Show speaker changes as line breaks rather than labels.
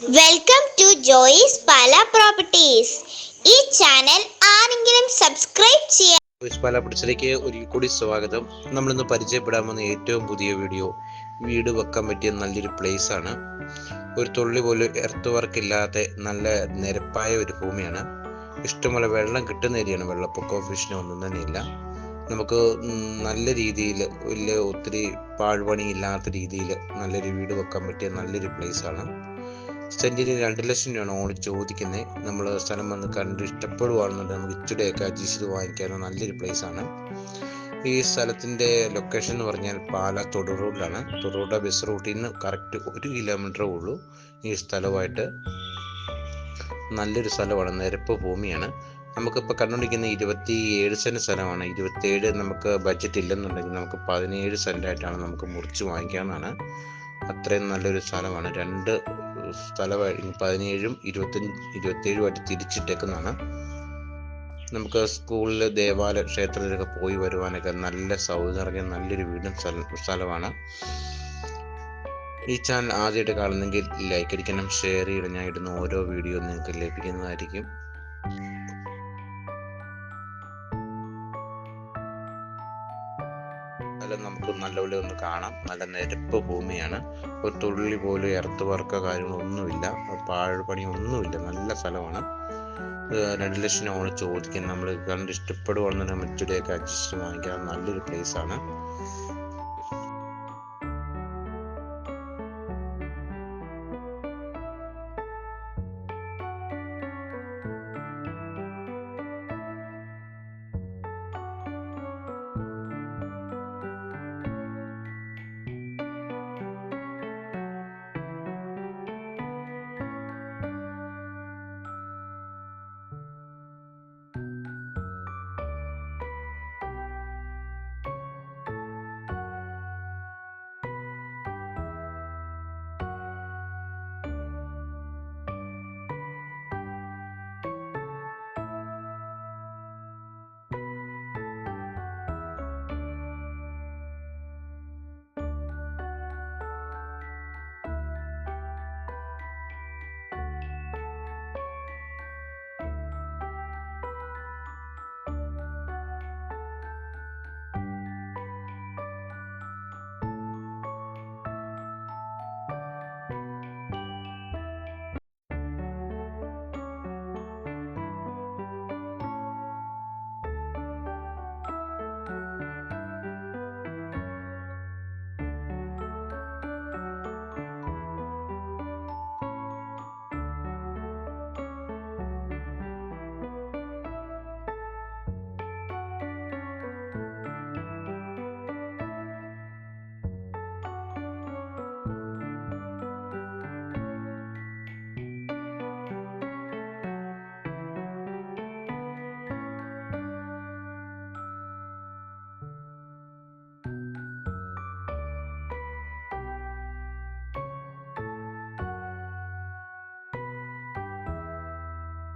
Welcome to Joyce Pala properties ഈ channel ആരെങ്കിലും subscribe ചെയ്യാൻ ജോയിസ്
പല പ്രോപ്പർട്ടീസിലേക്ക് ഒരിക്കൽ കൂടി സ്വാഗതം. നമ്മൾ ഇന്ന് പരിചയപ്പെടാൻ വന്ന ഏറ്റവും പുതിയ വീഡിയോ വീട് വെക്കാൻ പറ്റിയ നല്ലൊരു പ്ലേസ് ആണ്. ഒരു തുള്ളി പോലും എർത്ത് വർക്ക് ഇല്ലാതെ നല്ല നിരപ്പായ ഒരു ഭൂമിയാണ്. ഇഷ്ടംപോലെ വെള്ളം കിട്ടുന്ന ഏരിയയാണ് വെള്ളപ്പൊക്കോ ഫിഷിനോ ഒന്നും തന്നെ ഇല്ല. നമുക്ക് നല്ല രീതിയിൽ വലിയ ഒത്തിരി പാഴ്പണി ഇല്ലാത്ത രീതിയിൽ നല്ലൊരു വീട് വെക്കാൻ പറ്റിയ നല്ലൊരു പ്ലേസ് ആണ്. സെന്റിന് രണ്ട് ലക്ഷം രൂപയാണ് ഓണ് ചോദിക്കുന്നത് നമ്മൾ സ്ഥലം വന്ന് കണ്ട് ഇഷ്ടപ്പെടുവാണെന്നുണ്ടെങ്കിൽ നമുക്ക് ഇച്ചിടെയൊക്കെ അഡ്ജസ്റ്റ് ചെയ്ത് വാങ്ങിക്കാവുന്ന നല്ലൊരു പ്ലേസ് ആണ്. ഈ സ്ഥലത്തിന്റെ ലൊക്കേഷൻ എന്ന് പറഞ്ഞാൽ പാല തൊടു റോഡിലാണ് തൊടു റോഡ് ബസ് റൂട്ടിൽ നിന്ന് കറക്റ്റ് ഒരു കിലോമീറ്ററേ ഉള്ളൂ ഈ സ്ഥലമായിട്ട് നല്ലൊരു സ്ഥലമാണ്. നിരപ്പ് ഭൂമിയാണ്. നമുക്കിപ്പോൾ കണ്ടുപിടിക്കുന്ന ഇരുപത്തി ഏഴ് സെന്റ് സ്ഥലമാണ്. ഇരുപത്തിയേഴ് നമുക്ക് ബഡ്ജറ്റ് ഇല്ലെന്നുണ്ടെങ്കിൽ നമുക്ക് പതിനേഴ് സെന്റായിട്ടാണ് നമുക്ക് മുറിച്ച് വാങ്ങിക്കാവുന്നതാണ്. അത്രയും നല്ലൊരു സ്ഥലമാണ്. രണ്ട് സ്ഥലമായി പതിനേഴും ഇരുപത്തഞ്ച് ഇരുപത്തേഴുമായിട്ട് തിരിച്ചിട്ടേക്കുന്നതാണ്. നമുക്ക് സ്കൂളിൽ ദേവാലയ ക്ഷേത്രത്തിലൊക്കെ പോയി വരുവാനൊക്കെ നല്ല സൗകര്യം നല്ലൊരു വീടും സ്ഥലം സ്ഥലമാണ്. ഈ ചാനൽ ആദ്യമായിട്ട് കാണുന്നെങ്കിൽ ലൈക്ക് അടിക്കണം ഷെയർ ചെയ്യണം. ഞാൻ ഇടുന്ന ഓരോ വീഡിയോ നിങ്ങൾക്ക് ലഭിക്കുന്നതായിരിക്കും. സ്ഥലം നമുക്ക് നല്ലപോലെ ഒന്ന് കാണാം. നല്ല നിരപ്പ് ഭൂമിയാണ്. ഒരു തുള്ളി പോലും എർത്ത് വർക്കോ കാര്യങ്ങളൊന്നുമില്ല. പാഴ്പണി ഒന്നുമില്ല നല്ല സ്ഥലമാണ്. രണ്ട് ലക്ഷം ഓണ് ചോദിക്കാൻ നമ്മൾ കണ്ട് ഇഷ്ടപ്പെടുവാണെന്നുണ്ടെങ്കിൽ മറ്റൊരുയൊക്കെ അഡ്ജസ്റ്റ് വാങ്ങിക്കാൻ നല്ലൊരു പ്ലേസ് ആണ്.